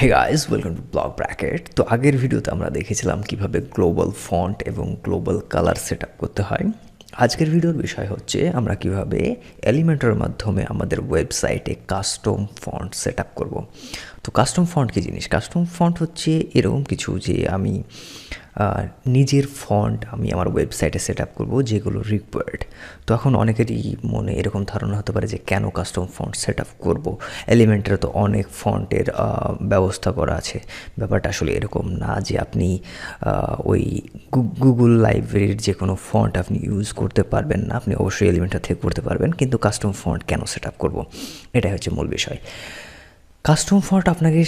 Hey guys welcome to blog bracket তো আগের ভিডিওতে আমরা দেখেছিলাম কীভাবে গ্লোবাল ফন্ট এবং গ্লোবাল কালার সেট করতে হয়। আজকের ভিডিওর বিষয় হচ্ছে আমরা কীভাবে এলিমেন্টের মাধ্যমে আমাদের ওয়েবসাইটে কাস্টম ফন্ট সেট করব। তো কাস্টম ফন্ট কী জিনিস? কাস্টম ফন্ট হচ্ছে এরকম কিছু যে আমি নিজের ফন্ট আমি আমার ওয়েবসাইটে সেট আপ করব, যেগুলো রিকোয়ার্ড তো এখন অনেকেরই মনে এরকম ধারণা হতে পারে যে, কেন কাস্টম ফন্ট সেট আপ করব এলিমেন্টের তো অনেক ফন্টের ব্যবস্থা করা আছে। ব্যাপারটা আসলে এরকম না যে আপনি ওই গুগল লাইব্রেরির যে কোনো ফন্ট আপনি ইউজ করতে পারবেন না। আপনি অবশ্যই এলিমেন্টার থেকে করতে পারবেন, কিন্তু কাস্টম ফন্ট কেন সেট আপ করব? এটাই হচ্ছে মূল বিষয়। কাস্টম ফন্ট আপনাকে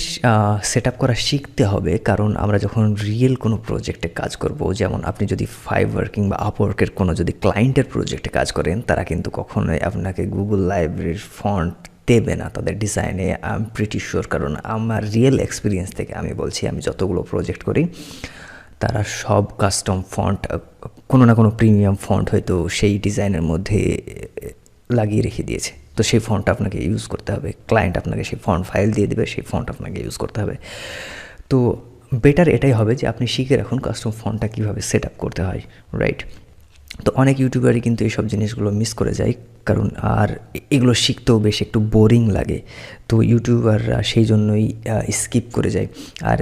সেট আপ করা শিখতে হবে। কারণ আমরা যখন রিয়েল কোনো প্রজেক্টে কাজ করব, যেমন আপনি যদি ফাইবার কিংবা আপওয়ার্কের কোনো যদি ক্লায়েন্টের প্রজেক্টে কাজ করেন, তারা কিন্তু কখনোই আপনাকে গুগল লাইব্রেরির ফন্ট দেবে না তাদের ডিজাইনে আই এম প্রিটি শিওর কারণ আমার রিয়েল এক্সপিরিয়েন্স থেকে আমি বলছি, আমি যতগুলো প্রজেক্ট করি, তারা সব কাস্টম ফন্ট কোনো না কোনো প্রিমিয়াম ফন্ট হয়তো সেই ডিজাইনের মধ্যে লাগিয়ে রেখে দিয়েছে। তো সেই ফন্টটা আপনাকে ইউজ করতে হবে। ক্লায়েন্ট আপনাকে সেই ফন্ট ফাইল দিয়ে দেবে, সেই ফন্ট আপনাকে ইউজ করতে হবে। তো বেটার এটাই হবে যে আপনি শিখে রাখুন কাস্টম ফন্টটা কীভাবে সেট আপ করতে হয় রাইট তো অনেক ইউটিউবারই কিন্তু এইসব জিনিসগুলো মিস করে যায়, কারণ আর এগুলো শিখতেও বেশ একটু বোরিং লাগে। তো ইউটিউবাররা সেই জন্যই স্কিপ করে যায়। আর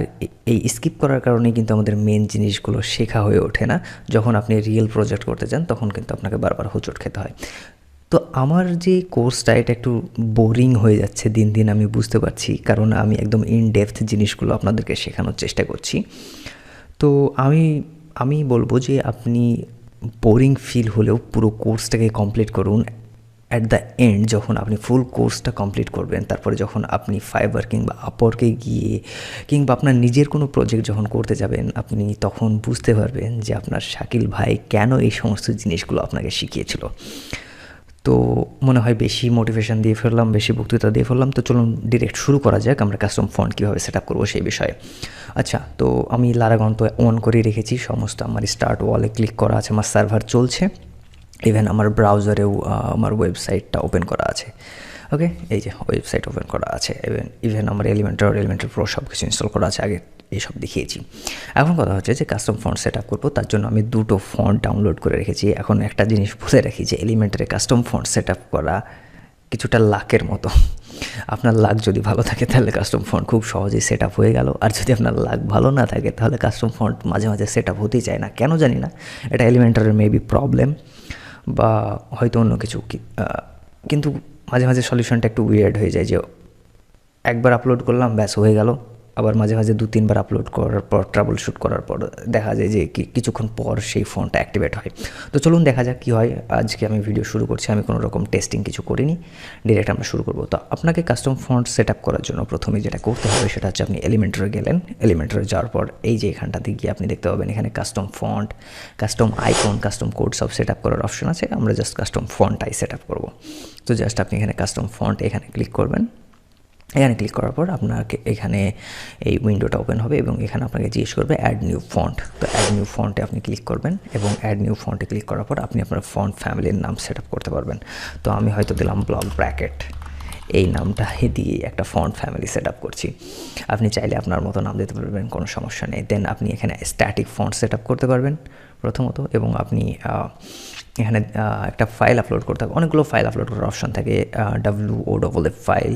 এই স্কিপ করার কারণে কিন্তু আমাদের মেন জিনিসগুলো শেখা হয়ে ওঠে না। যখন আপনি রিয়েল প্রজেক্ট করতে যান তখন কিন্তু আপনাকে বারবার হোঁচট খেতে হয়। তো আমার যে কোর্সটা এটা একটু বোরিং হয়ে যাচ্ছে দিন দিন, আমি বুঝতে পারছি। কারণ আমি একদম ইন ডেপথ জিনিসগুলো আপনাদেরকে শেখানোর চেষ্টা করছি। তো আমি আমি বলব যে আপনি বোরিং ফিল হলেও পুরো কোর্সটাকে কমপ্লিট করুন। অ্যাট দ্য এন্ড যখন আপনি ফুল কোর্সটা কমপ্লিট করবেন, তারপরে যখন আপনি ফাইবার কিংবা আপরকে গিয়ে, কিংবা আপনার নিজের কোনো প্রজেক্ট যখন করতে যাবেন, আপনি তখন বুঝতে পারবেন যে আপনার শাকিল ভাই কেন এই সমস্ত জিনিসগুলো আপনাকে শিখিয়েছিল। তো মনে হয় বেশি মোটিভেশন দিয়ে ফেললাম, বেশি বক্তৃতা দিয়ে ফেললাম। তো চলুন ডিরেক্ট শুরু করা যাক, আমরা কাস্টম ফন্ট কীভাবে সেট আপ করব সেই বিষয়ে। আচ্ছা তো আমি লারাগন তো অন করে রেখেছি, সমস্ত আমার স্টার্ট ওয়ালে ক্লিক করা আছে, আমার সার্ভার চলছে। ইভেন আমার ব্রাউজারেও আমার ওয়েবসাইটটা ওপেন করা আছে। ওকে এই যে ওয়েবসাইট ওপেন করা আছে। ইভেন ইভেন আমার এলিমেন্টার এলিমেন্টার প্রো সব কিছু ইনস্টল করা আছে। আগে এইসব দেখিয়েছি। এখন কথা হচ্ছে যে কাস্টম ফন্ট সেট আপ করব, তার জন্য আমি দুটো ফন্ট ডাউনলোড করে রেখেছি। এখন একটা জিনিস বলে রাখি যে এলিমেন্টারে কাস্টম ফন্ট সেট আপ করা কিছুটা লাকের মতো। আপনার লাক যদি ভালো থাকে, তাহলে কাস্টম ফন্ট খুব সহজেই সেট আপ হয়ে গেল। আর যদি আপনার লাক ভালো না থাকে, তাহলে কাস্টম ফন্ট মাঝে মাঝে সেট আপ হতেই চায় না। কেন জানি না, এটা এলিমেন্টারের মেবি প্রবলেম বা হয়তো অন্য কিছু কিন্তু মাঝে মাঝে সলিউশনটা একটু উইয়ার্ড হয়ে যায় যে একবার আপলোড করলাম, ব্যাস হয়ে গেল। আবার মাঝে মাঝে দু তিনবার আপলোড করার পর ট্রাবল শ্যুট করার পর দেখা যায় যে কিছুক্ষণ পর সেই ফোনটা অ্যাক্টিভেট হয়। তো চলুন দেখা যাক কী হয়। আজকে আমি ভিডিও শুরু করছি, আমি কোনো রকম টেস্টিং কিছু করিনি। ডিরেক্ট আমরা শুরু করব। তো আপনাকে কাস্টম ফন্ট সেট আপ করার জন্য প্রথমে যেটা করতে হবে সেটা হচ্ছে আপনি এলিমেন্টারে গেলেন। এলিমেন্টারে যাওয়ার পর এই যে এখানটাতে গিয়ে আপনি দেখতে পাবেন এখানে custom font custom icon custom code সব সেট আপ করার অপশন আছে। আমরা জাস্ট কাস্টম ফন্টটাই সেট আপ করব। তো জাস্ট আপনি এখানে কাস্টম ফন্ট এখানে ক্লিক করবেন। এখানে ক্লিক করার পর আপনাকে এখানে এই উইন্ডোটা ওপেন হবে এবং এখানে আপনাকে জিজ্ঞেস করবে অ্যাড নিউ ফন্ট তো অ্যাড নিউ ফন্টে আপনি ক্লিক করবেন এবং অ্যাড নিউ ফন্টে ক্লিক করার পর আপনি আপনার ফন্ট ফ্যামিলির নাম সেট করতে পারবেন। তো আমি হয়তো দিলাম ব্লক ব্র্যাকেট এই নামটা দিয়ে একটা ফন্ট ফ্যামিলি সেট আপ করছি। আপনি চাইলে আপনার মতো নাম দিতে পারবেন, কোনো সমস্যা নেই। দেন আপনি এখানে স্ট্যাটিক ফন্ট সেট আপ করতে পারবেন প্রথমত এবং আপনি এখানে একটা ফাইল আপলোড করতে হবে। অনেকগুলো ফাইল আপলোড করার অপশন থাকে। W O double F file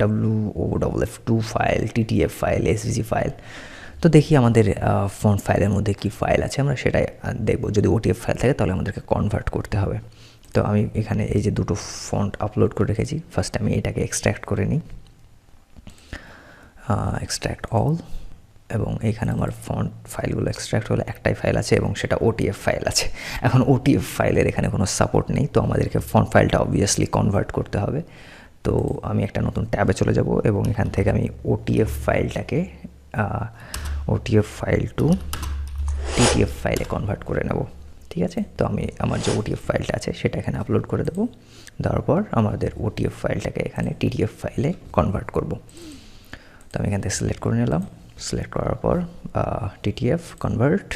W O double F two file TTF file SVG file তো দেখি আমাদের ফন্ট ফাইলের মধ্যে কি ফাইল আছে। আমরা সেটাই দেখব। যদি ওটিএফ ফাইল থাকে তাহলে আমাদেরকে কনভার্ট করতে হবে। তো আমি এখানে এই যে দুটো ফন্ট আপলোড করে রেখেছি। ফার্স্ট আমি এটাকে এক্সট্র্যাক্ট করে নিই। এক্সট্র্যাক্ট অল এবং এখানে আমার ফন্ট ফাইলগুলো এক্সট্র্যাক্ট হলে একটাই ফাইল আছে এবং সেটা ওটিএফ ফাইল আছে। এখন ওটিএফ ফাইলের এখানে কোনো সাপোর্ট নেই, তো আমাদেরকে ফন্ট ফাইলটা অবভিয়াসলি কনভার্ট করতে হবে। তো আমি একটা নতুন ট্যাবে চলে যাব এবং এখান থেকে আমি ওটিএফ ফাইলটাকে ওটিএফ ফাইল টু টিটিএফ ফাইলে কনভার্ট করে নেব। ঠিক আছে? তো আমি আমার যে ওটিএফ ফাইলটা আছে, সেটা এখানে আপলোড করে দেবো। দেওয়ার পর আমাদের ওটিএফ ফাইলটাকে এখানে টিটিএফ ফাইলে কনভার্ট করব। তো আমি এখান থেকে সিলেক্ট করে নিলাম। সিলেক্ট করার পর টিটিএফ কনভার্ট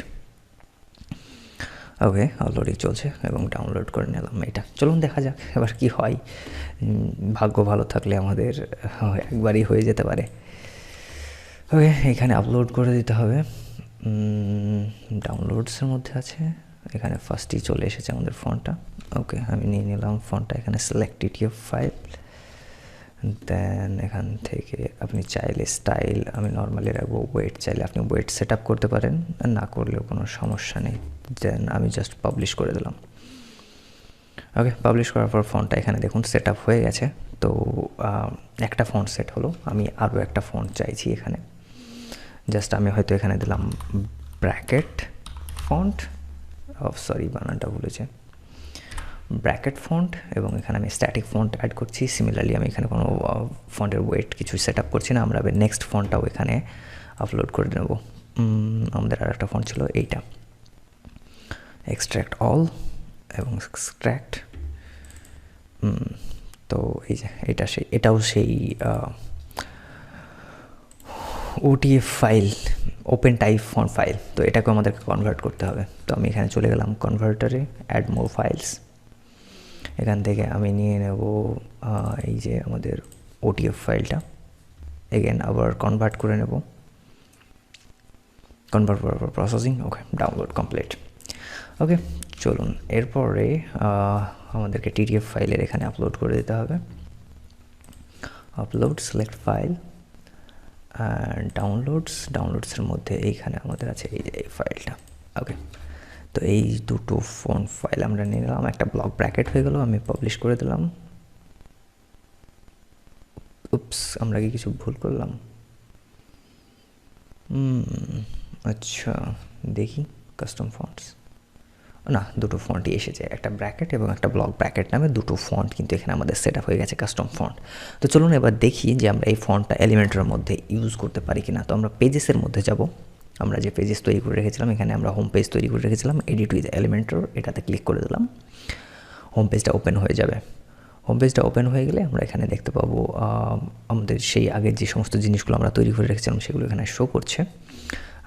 ওকে অলরেডি চলছে এবং ডাউনলোড করে নিলাম এটা। চলুন দেখা যাক, এবার কি হয়। ভাগ্য ভালো থাকলে আমাদের একবারই হয়ে যেতে পারে। ওকে এখানে আপলোড করে দিতে হবে। ডাউনলোডসের মধ্যে আছে। এখানে ফার্স্টই চলে এসেছে আমাদের ফোনটা। ওকে আমি নিয়ে নিলাম ফোনটা, এখানে সিলেক্ট ইটিএফ ফাইল দেন এখান থেকে আপনি চাইলে স্টাইল আমি নর্মালি রাখব ওয়েট চাইলে আপনি ওয়েট সেট আপ করতে পারেন না করলেও কোনো সমস্যা নেই। দেন আমি জাস্ট পাবলিশ করে দিলাম। ওকে পাবলিশ করার পর ফোনটা এখানে দেখুন সেট আপ হয়ে গেছে। তো একটা ফোন সেট হলো, আমি আরও একটা ফোন চাইছি এখানে। জাস্ট আমি হয়তো এখানে দিলাম ব্র্যাকেট ফন্ট অফ সরি বানানটা ভুলেছে। ব্র্যাকেট ফন্ট এবং এখানে আমি স্ট্যাটিক ফন্ট অ্যাড করছি। সিমিলারলি আমি এখানে কোনো ফন্টের ওয়েট কিছু সেট আপ করছি না। আমরা নেক্সট ফন্টটাও এখানে আপলোড করে নেব। আমাদের আর একটা ফন্ট ছিল এইটা। এক্সট্র্যাক্ট অল এবং এক্সট্র্যাক্ট তো এই যে, এটা সেই এটাও সেই OTF file open type font file তো এটাকে আমাদেরকে কনভার্ট করতে হবে। তো আমি এখানে চলে গেলাম কনভার্টারে অ্যাড মোর ফাইলস এখান থেকে আমি নিয়ে নেব এই যে আমাদের ওটিএফ ফাইলটা এগেন আবার কনভার্ট করে নেব। কনভার্ট করার পর processing okay download complete okay চলুন। এরপরে আমাদেরকে টিডিএফ ফাইলের এখানে আপলোড করে দিতে হবে। আপলোড সিলেক্ট ফাইল ডাউনলোডস ডাউনলোডসের মধ্যে এইখানে আমাদের আছে এই যে এই ফাইলটা। ওকে তো এই দুটো ফোন ফাইল আমরা নিয়ে নিলাম। একটা ব্লক ব্র্যাকেট হয়ে গেল, আমি পাবলিশ করে দিলাম। উপস আমরা কি কিছু ভুল করলাম? আচ্ছা দেখি কাস্টম ফন্টস না, দুটো ফন্টই এসেছে, একটা ব্র্যাকেট এবং একটা ব্লক ব্র্যাকেট নামে দুটো ফন্ট কিন্তু এখানে আমাদের সেট আপ হয়ে গেছে কাস্টম ফন্ট তো চলুন এবার দেখি যে আমরা এই ফন্টটা এলিমেন্টের মধ্যে ইউজ করতে পারি কিনা। তো আমরা পেজেসের মধ্যে যাব। আমরা যে পেজেস তৈরি করে রেখেছিলাম, এখানে আমরা হোম পেজ তৈরি করে রেখেছিলাম এডিট উইথ এলিমেন্টর এটাতে ক্লিক করে দিলাম। হোম পেজটা ওপেন হয়ে যাবে। হোম পেজটা ওপেন হয়ে গেলে আমরা এখানে দেখতে পাবো আমাদের সেই আগের যে সমস্ত জিনিসগুলো আমরা তৈরি করে রেখেছিলাম, সেগুলো এখানে শো করছে।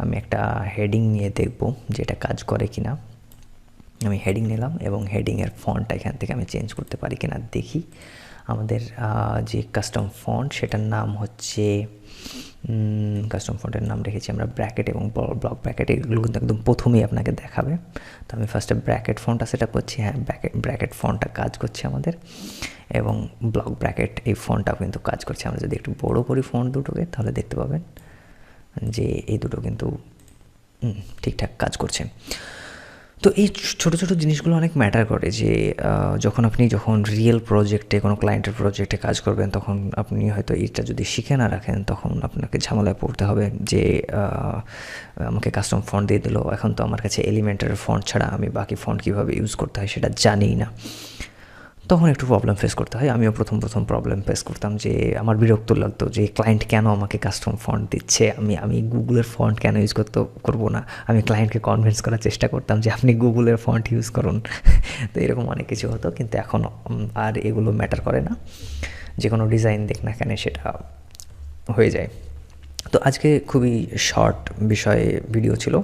আমি একটা হেডিং নিয়ে দেখব যেটা কাজ করে কিনা। আমি হেডিং নিলাম এবং হেডিংয়ের ফন্টটা এখান থেকে আমি চেঞ্জ করতে পারি কিনা দেখি। আমাদের যে কাস্টম ফন্ট সেটার নাম হচ্ছে কাস্টম ফন্টের নাম রেখেছি আমরা ব্র্যাকেট এবং ব্লক ব্র্যাকেট এগুলো কিন্তু একদম প্রথমেই আপনাকে দেখাবে। তো আমি ফার্স্টে ব্র্যাকেট ফন্টটা সেটা করছি হ্যাঁ ব্র্যাকেট ব্র্যাকেট ফন্টটা কাজ করছে আমাদের। এবং ব্লক ব্র্যাকেট এই ফন্টটাও কিন্তু কাজ করছে। আমরা যদি একটু বড়ো করি ফন্ট দুটোকে, তাহলে দেখতে পাবেন যে এই দুটো কিন্তু ঠিকঠাক কাজ করছে। তো এই ছোটো ছোটো জিনিসগুলো অনেক ম্যাটার করে যে যখন আপনি যখন রিয়েল প্রজেক্টে কোনো ক্লায়েন্টের প্রজেক্টে কাজ করবেন, তখন আপনি হয়তো এইটা যদি শিখে না রাখেন, তখন আপনাকে ঝামেলায় পড়তে হবে যে আমাকে কাস্টম ফন্ট দিয়ে দিল, এখন তো আমার কাছে এলিমেন্টের ফন্ট ছাড়া আমি বাকি ফন্ট কীভাবে ইউজ করতে হয় সেটা জানি না। তখন একটু প্রবলেম ফেস করতে হয়। আমিও প্রথম প্রথম প্রবলেম ফেস করতাম যে, আমার বিরক্ত লাগতো যে ক্লায়েন্ট কেন আমাকে কাস্টম ফন্ট দিচ্ছে? আমি আমি গুগলের ফন্ট কেন ইউজ করতে, করব না? আমি ক্লায়েন্টকে কনভিন্স করার চেষ্টা করতাম যে, আপনি গুগলের ফন্ট ইউজ করুন। তো এরকম অনেক কিছু হতো, কিন্তু এখন আর এগুলো ম্যাটার করে না। যে কোনো ডিজাইন দেখ না কেন সেটা হয়ে যায়। তো আজকে খুবই শর্ট বিষয়ে ভিডিও ছিল।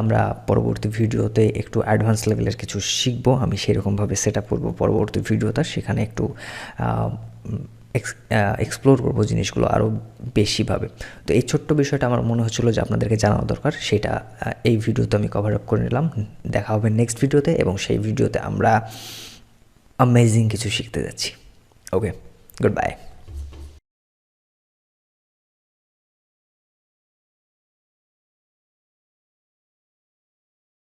আমরা পরবর্তী ভিডিওতে একটু অ্যাডভান্স লেভেলের কিছু শিখব। আমি সেরকমভাবে সেট আপ করব পরবর্তী ভিডিওটা সেখানে একটু এক্সপ্লোর করব জিনিসগুলো আরও বেশিভাবে। তো এই ছোট্ট বিষয়টা আমার মনে হচ্ছিল যে আপনাদেরকে জানানো দরকার। সেটা এই ভিডিওতে আমি কভার আপ করে নিলাম। দেখা হবে নেক্সট ভিডিওতে এবং সেই ভিডিওতে আমরা অ্যামেজিং কিছু শিখতে যাচ্ছি। Okay good bye